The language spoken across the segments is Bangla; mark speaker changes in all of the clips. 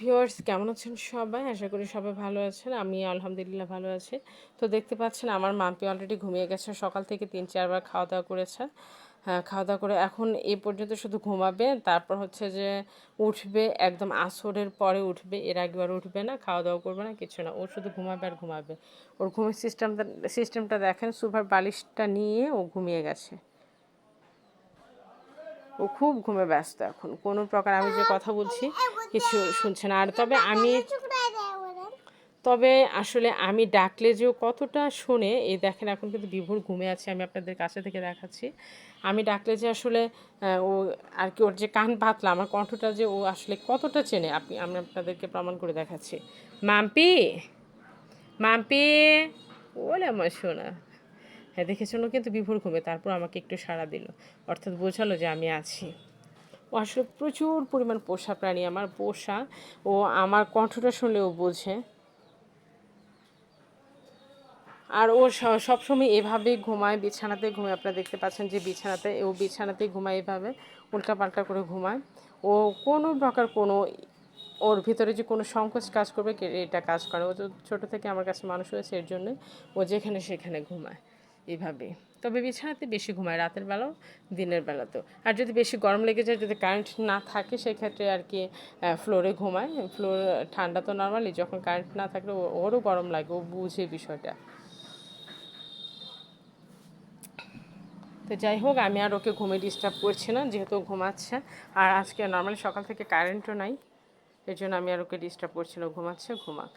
Speaker 1: ভিউয়ার্স কেমন আছেন সবাই? আশা করি সবাই ভালো আছেন। আমি আলহামদুলিল্লাহ ভালো আছি। তো দেখতে পাচ্ছেন আমার মাম্পি অলরেডি ঘুমিয়ে গেছে। সকাল থেকে তিন চারবার খাওয়া দাওয়া করেছে। হ্যাঁ, খাওয়া দাওয়া করে এখন এ পর্যন্ত শুধু ঘুমাবে। তারপর হচ্ছে যে উঠবে একদম আসরের পরে উঠবে। এর আগে আর উঠবে না খাওয়া দাওয়া করবে না কিছু না। ও শুধু ঘুমাবে আর ঘুমাবে। ওর ঘুমের সিস্টেমটা সিস্টেমটা দেখেন সুপার বালিশটা নিয়ে ও ঘুমিয়ে গেছে। ও খুব ঘুমে ব্যস্ত এখন। কোনো প্রকার আমি যে কথা বলছি কিছু শুনছে না। আর তবে আমি তবে আসলে আমি ডাকলে যে কতটা শোনে এই দেখেন এখন কিন্তু বিভোর ঘুমে আছে, আমি আপনাদের কাছে থেকে দেখাচ্ছি। আমি ডাকলে যে আসলে ও আর কি ওর যে কান পাতলা, আমার কণ্ঠটা যে ও আসলে কতটা চেনে, আপনি, আমি আপনাদেরকে প্রমাণ করে দেখাচ্ছি। মাম্পি মাম্পি, ওলে আমার শোনা হ্যাঁ দেখেছিল কিন্তু বিভোর ঘুমে, তারপর আমাকে একটু সাড়া দিল। অর্থাৎ বোঝালো যে আমি আছি। আসলে প্রচুর পরিমাণ পোষা প্রাণী আমার, পোষা। ও আমার কণ্ঠটা শুনলে ও বোঝে। আর ও সবসময় এভাবে ঘুমায়, বিছানাতে ঘুমায়। আপনারা দেখতে পাচ্ছেন যে বিছানাতে, ও বিছানাতে ঘুমায় এভাবে, উল্টাপাল্টা করে ঘুমায়। ও কোনো প্রকার কোনো, ওর ভিতরে যে কোনো সংকোচ কাজ করবে এটা কাজ করে। ও তো ছোটো থেকে আমার কাছে মানুষ হয়েছে, এর জন্য ও যেখানে সেখানে ঘুমায়। এভাবে তবে বিছানাতে বেশি ঘুমায়, রাতের বেলাও, দিনের বেলাতেও। আর যদি বেশি গরম লেগে যায়, যদি কারেন্ট না থাকে, সেক্ষেত্রে আর কি ফ্লোরে ঘুমায়। ফ্লোর ঠান্ডা তো নর্মালি যখন কারেন্ট না থাকলে ওরও গরম লাগে, ও বুঝে বিষয়টা। তো যাই হোক, আমি আর ওকে ঘুমে ডিস্টার্ব করছি না, যেহেতু ঘুমাচ্ছে। আর আজকে নর্মালি সকাল থেকে কারেন্টও নাই, এর জন্য আমি আর ওকে ডিস্টার্ব করছি না ঘুমাচ্ছে, ঘুমাক।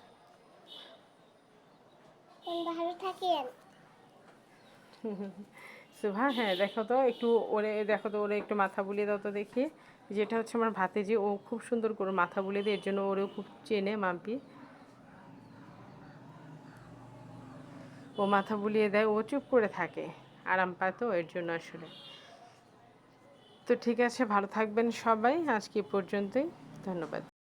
Speaker 2: ভালো থাকেন
Speaker 1: সুভা হ্যাঁ দেখো তো, একটু ওরে, দেখো তো, ওরে একটু মাথা বুলিয়ে দাও তো দেখি। যেটা হচ্ছে আমার ভাতে যে ও খুব সুন্দর করে মাথা বুলিয়ে দেয়, এর জন্য ওরেও খুব চেনে মাম্পি। ও মাথা বুলিয়ে দেয়, ও চুপ করে থাকে, আরাম পায় তো এর জন্য আসলে। তো ঠিক আছে, ভালো থাকবেন সবাই, আজকে পর্যন্তই, ধন্যবাদ।